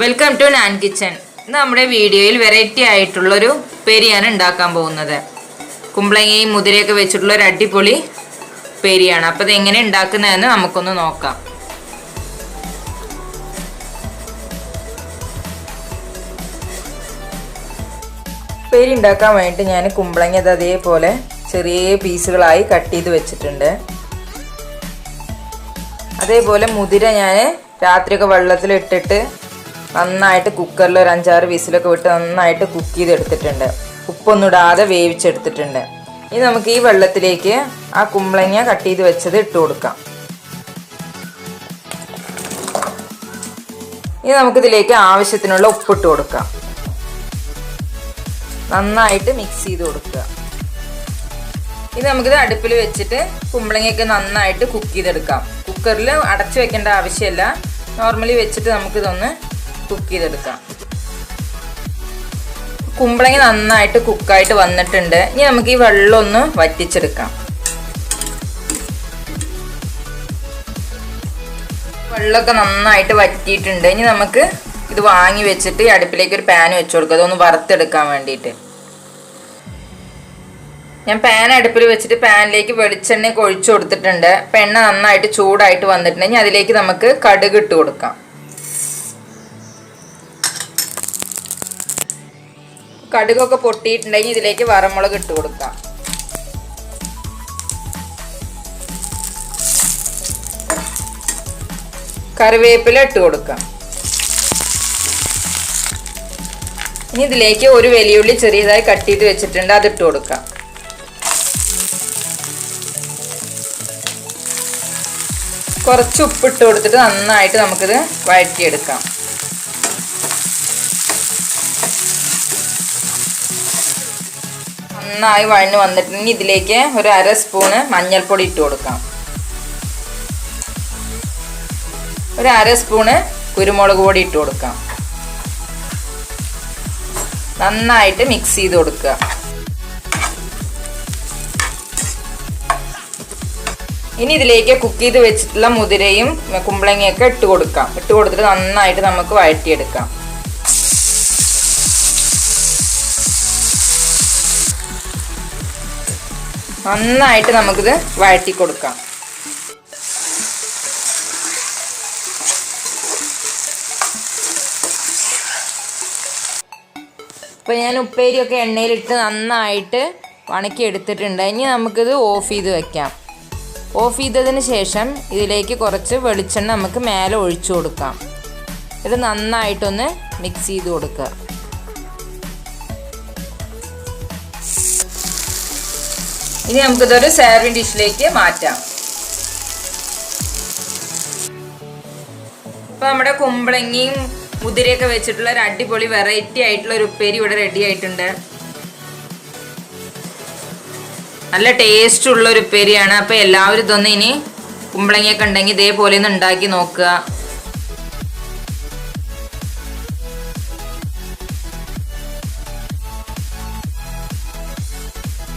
Welcome to naan kitchen ഇന്ന് നമ്മുടെ വീഡിയോയിൽ വെറൈറ്റി ആയിട്ടുള്ളൊരു പെരിയാണ് ഉണ്ടാക്കാൻ പോകുന്നത്. കുമ്പളങ്ങയും മുതിരയൊക്കെ വെച്ചിട്ടുള്ള ഒരു അടിപൊളി പെരിയാണ്. അപ്പോൾ ഇത് എങ്ങനെ ഉണ്ടാക്കുന്നതെന്ന് നമുക്കൊന്ന് നോക്കാം. പേരി ഉണ്ടാക്കാൻ വേണ്ടി ഞാൻ കുമ്പളങ്ങ അത് അതേപോലെ ചെറിയ പീസുകളായി കട്ട് ചെയ്ത് വെച്ചിട്ടുണ്ട്. അതേപോലെ മുതിര ഞാൻ രാത്രിയൊക്കെ വെള്ളത്തിലിട്ടിട്ട് നന്നായിട്ട് കുക്കറിൽ ഒരു അഞ്ചാറ് വിസിലൊക്കെ വിട്ട് നന്നായിട്ട് കുക്ക് ചെയ്തെടുത്തിട്ടുണ്ട്. ഉപ്പൊന്നും ഇടാതെ വേവിച്ചെടുത്തിട്ടുണ്ട്. ഇനി നമുക്ക് ഈ വെള്ളത്തിലേക്ക് ആ കുമ്പളങ്ങ കട്ട് ചെയ്ത് വെച്ചത് ഇട്ട് കൊടുക്കാം. ഇനി നമുക്കിതിലേക്ക് ആവശ്യത്തിനുള്ള ഉപ്പിട്ട് കൊടുക്കാം. നന്നായിട്ട് മിക്സ് ചെയ്ത് കൊടുക്കുക. ഇത് നമുക്കിത് അടുപ്പിൽ വെച്ചിട്ട് കുമ്പളങ്ങയൊക്കെ നന്നായിട്ട് കുക്ക് ചെയ്തെടുക്കാം. കുക്കറിൽ അടച്ചു വെക്കേണ്ട ആവശ്യമില്ല. നോർമലി വെച്ചിട്ട് നമുക്കിതൊന്ന് കുക്ക് ചെയ്തെടുക്കാം. കുമ്പളങ്ങി നന്നായിട്ട് കുക്കായിട്ട് വന്നിട്ടുണ്ട്. ഇനി നമുക്ക് ഈ വെള്ളം ഒന്ന് വറ്റിച്ചെടുക്കാം. വെള്ളമൊക്കെ നന്നായിട്ട് വറ്റിയിട്ടുണ്ട്. ഇനി നമുക്ക് ഇത് വാങ്ങി വെച്ചിട്ട് അടുപ്പിലേക്ക് ഒരു പാൻ വെച്ച് കൊടുക്കുക അതൊന്ന് വറുത്തെടുക്കാൻ വേണ്ടിയിട്ട്. ഞാൻ പാൻ അടുപ്പിൽ വെച്ചിട്ട് പാനിലേക്ക് വെളിച്ചെണ്ണയൊക്കെ ഒഴിച്ചു കൊടുത്തിട്ടുണ്ട്. അപ്പം എണ്ണ നന്നായിട്ട് ചൂടായിട്ട് വന്നിട്ടുണ്ടെങ്കിൽ അതിലേക്ക് നമുക്ക് കടുക് ഇട്ട് കൊടുക്കാം. കടുകൊക്കെ പൊട്ടിയിട്ടുണ്ടെങ്കിൽ ഇതിലേക്ക് വറമുളക് ഇട്ട് കൊടുക്കാം. കറിവേപ്പില ഇട്ട് കൊടുക്കാം. ഇനി ഇതിലേക്ക് ഒരു വലിയുള്ളി ചെറിയതായി കട്ട് ചെയ്ത് വെച്ചിട്ടുണ്ട് അത് ഇട്ട് കൊടുക്കാം. കുറച്ച് ഉപ്പിട്ട് കൊടുത്തിട്ട് നന്നായിട്ട് നമുക്കിത് വഴറ്റിയെടുക്കാം. നന്നായി വഴഞ്ഞു വന്നിട്ട് ഇനി ഇതിലേക്ക് ഒരു അര സ്പൂണ് മഞ്ഞൾപ്പൊടി ഇട്ട് കൊടുക്കാം. ഒരു അര സ്പൂണ് കുരുമുളക് പൊടി ഇട്ട് കൊടുക്കാം. നന്നായിട്ട് മിക്സ് ചെയ്ത് കൊടുക്കുക. ഇനി ഇതിലേക്ക് കുക്ക് ചെയ്ത് വെച്ചിട്ടുള്ള മുതിരയും കുമ്പളങ്ങയൊക്കെ ഇട്ട് കൊടുക്കാം. ഇട്ട് കൊടുത്തിട്ട് നന്നായിട്ട് നമുക്ക് വഴറ്റിയെടുക്കാം. നന്നായിട്ട് നമുക്കിത് വഴറ്റി കൊടുക്കാം. ഇപ്പൊ ഞാൻ ഉപ്പേരിയൊക്കെ എണ്ണയിലിട്ട് നന്നായിട്ട് ഉണക്കി എടുത്തിട്ടുണ്ട് ഇനി നമുക്കിത് ഓഫ് ചെയ്ത് വെക്കാം. ഓഫ് ചെയ്തതിന് ശേഷം ഇതിലേക്ക് കുറച്ച് വെളിച്ചെണ്ണ നമുക്ക് മേലെ ഒഴിച്ചു കൊടുക്കാം. ഇത് നന്നായിട്ടൊന്ന് മിക്സ് ചെയ്ത് കൊടുക്കുക. ഇനി നമുക്കിതൊരു സാർവിങ് ഡിഷിലേക്ക് മാറ്റാം. ഇപ്പൊ നമ്മുടെ കുമ്പളങ്ങിയും മുതിരയൊക്കെ വെച്ചിട്ടുള്ള ഒരു അടിപൊളി വെറൈറ്റി ആയിട്ടുള്ള ഒരു ഉപ്പേരി ഇവിടെ റെഡി ആയിട്ടുണ്ട്. നല്ല ടേസ്റ്റ് ഉള്ള ഒരു ഉപ്പേരിയാണ്. അപ്പോൾ എല്ലാവരും ഇതൊന്ന് ഇനി കുമ്പളങ്ങിയൊക്കെ ഉണ്ടെങ്കിൽ ഇതേപോലെ ഒന്ന് ഉണ്ടാക്കി നോക്കുക.